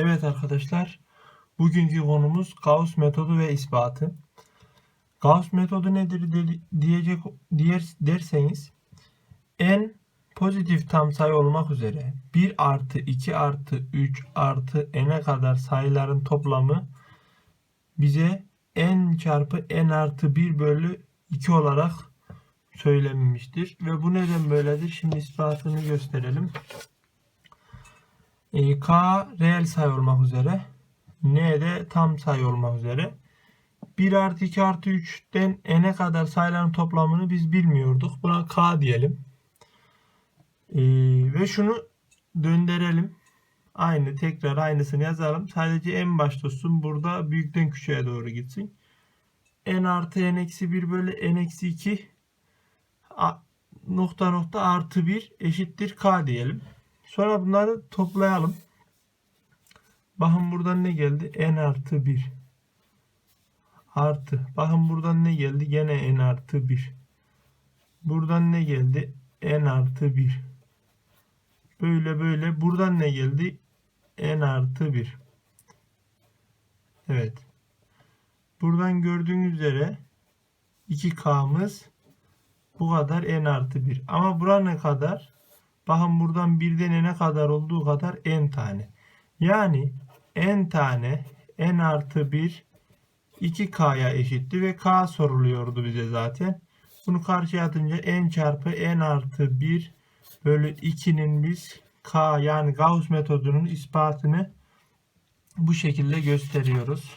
Evet arkadaşlar, bugünkü konumuz Gauss metodu ve ispatı. Gauss metodu nedir diyecek diyer, derseniz n pozitif tam sayı olmak üzere 1 artı 2 artı 3 artı n'e kadar sayıların toplamı bize n çarpı n artı 1 bölü 2 olarak söylenmiştir. Ve bu neden böyledir? Şimdi ispatını gösterelim. E, K reel sayı olmak üzere. N de tam sayı olmak üzere. 1 artı 2 artı 3'ten n'e kadar sayıların toplamını biz bilmiyorduk. Buna K diyelim. E, ve şunu döndürelim. Aynı tekrar aynısını yazalım. Sadece en başta olsun. Burada büyükten küçüğe doğru gitsin. n artı n eksi 1 bölü n eksi 2 a- nokta nokta artı 1 eşittir k diyelim. Sonra bunları toplayalım. Bakın buradan ne geldi? n artı 1 artı. Bakın buradan ne geldi? Gene n artı 1. Buradan ne geldi? n artı 1. Böyle böyle. Buradan ne geldi? n artı 1. Evet. Buradan gördüğünüz üzere 2k'mız bu kadar n artı 1. Ama bura ne kadar? Bakın buradan birden n'e kadar olduğu kadar n tane. Yani n tane n artı 1 2k'ya eşitti ve k soruluyordu bize zaten. Bunu karşıya atınca n çarpı n artı 1 bölü 2'nin biz k yani Gauss metodunun ispatını bu şekilde gösteriyoruz.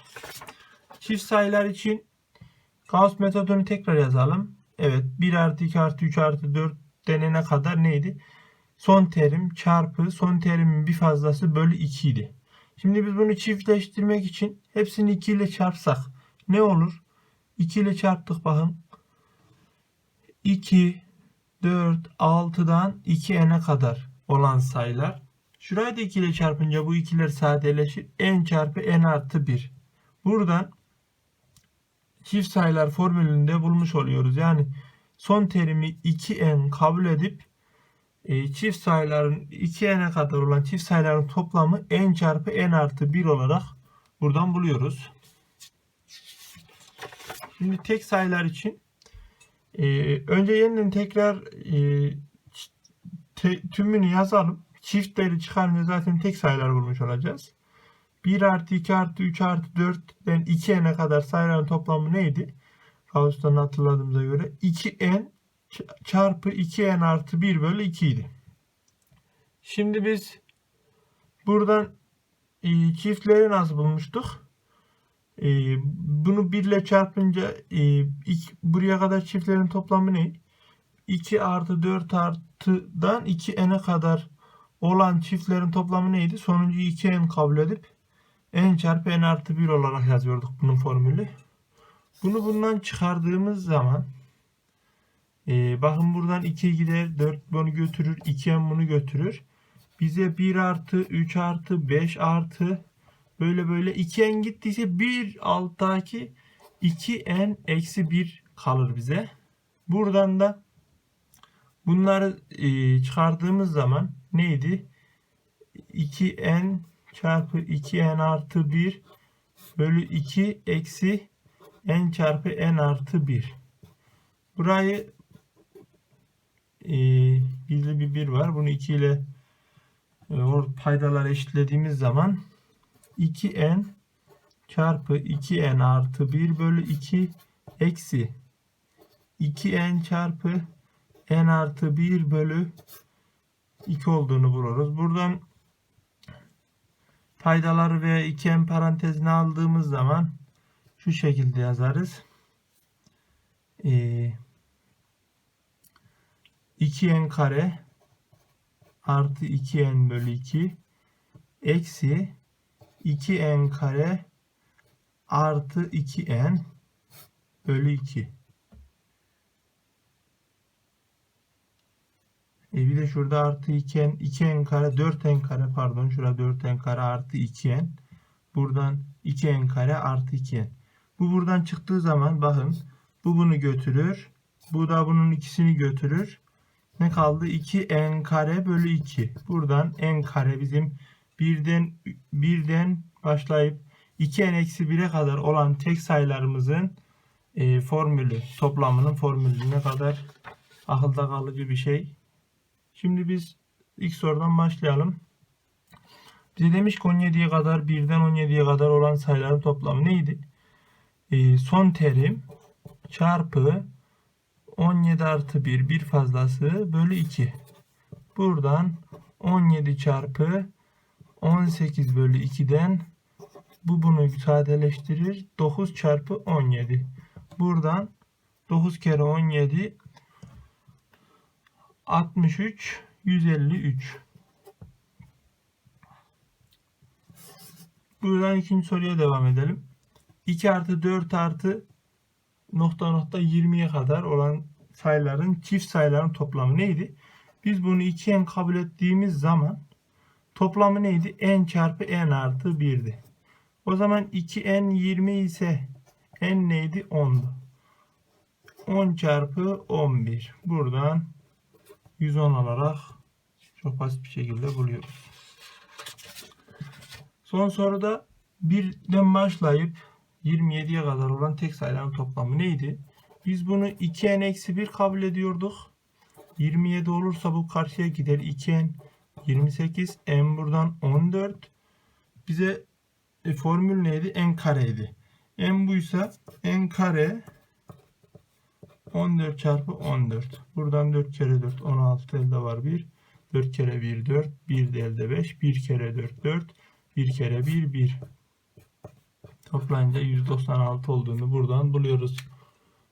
Çift sayılar için Gauss metodunu tekrar yazalım. Evet 1 artı 2 artı 3 artı 4 denene kadar neydi? Son terim çarpı son terimin bir fazlası bölü 2 idi. Şimdi biz bunu çiftleştirmek için hepsini 2 ile çarpsak ne olur? 2 ile çarptık bakın. 2, 4, 6'dan 2n'e kadar olan sayılar. Şurayı da 2 ile çarpınca bu ikiler sadeleşir. n çarpı n artı 1. Buradan çift sayılar formülünde bulmuş oluyoruz. Yani son terimi 2n kabul edip e, çift sayıların 2n'e kadar olan çift sayıların toplamı n çarpı n artı 1 olarak buradan buluyoruz. Şimdi tek sayılar için e, önce yeniden tekrar e, te- tümünü yazalım. Çiftleri çıkarınca zaten tek sayılar bulmuş olacağız. 1 artı 2 artı 3 artı 4'ten 2n'e kadar sayıların toplamı neydi? Gauss'tan hatırladığımıza göre 2n ç- çarpı 2n artı 1 bölü 2 idi. Şimdi biz buradan e, çiftleri nasıl bulmuştuk? E, bunu 1 ile çarpınca e, iki- buraya kadar çiftlerin toplamı ne? 2 artı 4 artıdan 2n'e kadar olan çiftlerin toplamı neydi? Sonuncuyu 2n kabul edip n çarpı n artı 1 olarak yazıyorduk bunun formülü. Bunu bundan çıkardığımız zaman e, bakın buradan 2 gider 4 bunu götürür 2n bunu götürür. Bize 1 artı 3 artı 5 artı böyle böyle 2n gittiyse 1 alttaki 2n eksi 1 kalır bize. Buradan da bunları e, çıkardığımız zaman neydi? 2n çarpı 2n artı 1 bölü 2 eksi n çarpı n artı 1. Burayı e, gizli bir 1 var. Bunu 2 ile e, paydalar eşitlediğimiz zaman 2n çarpı 2n artı 1 bölü 2 eksi 2n çarpı n artı 1 bölü 2 olduğunu buluruz. Buradan paydaları ve 2n parantezine aldığımız zaman şu şekilde yazarız. Ee, 2n kare artı 2n bölü 2 eksi 2n kare artı 2n bölü 2. E bir de şurada artı 2n, 2n kare, 4n kare pardon. Şurada 4n kare artı 2n. Buradan 2n kare artı 2n. Bu buradan çıktığı zaman bakın bu bunu götürür. Bu da bunun ikisini götürür. Ne kaldı? 2n kare bölü 2. Buradan n kare bizim birden birden başlayıp 2n eksi 1'e kadar olan tek sayılarımızın e, formülü, toplamının formülü ne kadar akılda kalıcı bir şey. Şimdi biz ilk sorudan başlayalım. Bize demiş ki 17'ye kadar 1'den 17'ye kadar olan sayıların toplamı neydi? E, son terim çarpı 17 artı 1 bir fazlası bölü 2. Buradan 17 çarpı 18 bölü 2'den bu bunu sadeleştirir. 9 çarpı 17. Buradan 9 kere 17 63 153. Buradan ikinci soruya devam edelim. 2 artı 4 artı nokta nokta 20'ye kadar olan sayıların çift sayıların toplamı neydi? Biz bunu 2n kabul ettiğimiz zaman toplamı neydi? n çarpı n artı 1'di. O zaman 2n 20 ise n neydi? 10'du. 10 çarpı 11. Buradan 110 alarak çok basit bir şekilde buluyoruz. Son soruda 1'den başlayıp 27'ye kadar olan tek sayıların toplamı neydi? Biz bunu 2n eksi 1 kabul ediyorduk. 27 olursa bu karşıya gider. 2n 28. n buradan 14. Bize e, formül neydi? n kareydi. n buysa n kare 14 çarpı 14. Buradan 4 kere 4 16 elde var 1. 4 kere 1 4. 1 de elde 5. 1 kere 4 4. 1 kere 1 1. Toplayınca 196 olduğunu buradan buluyoruz.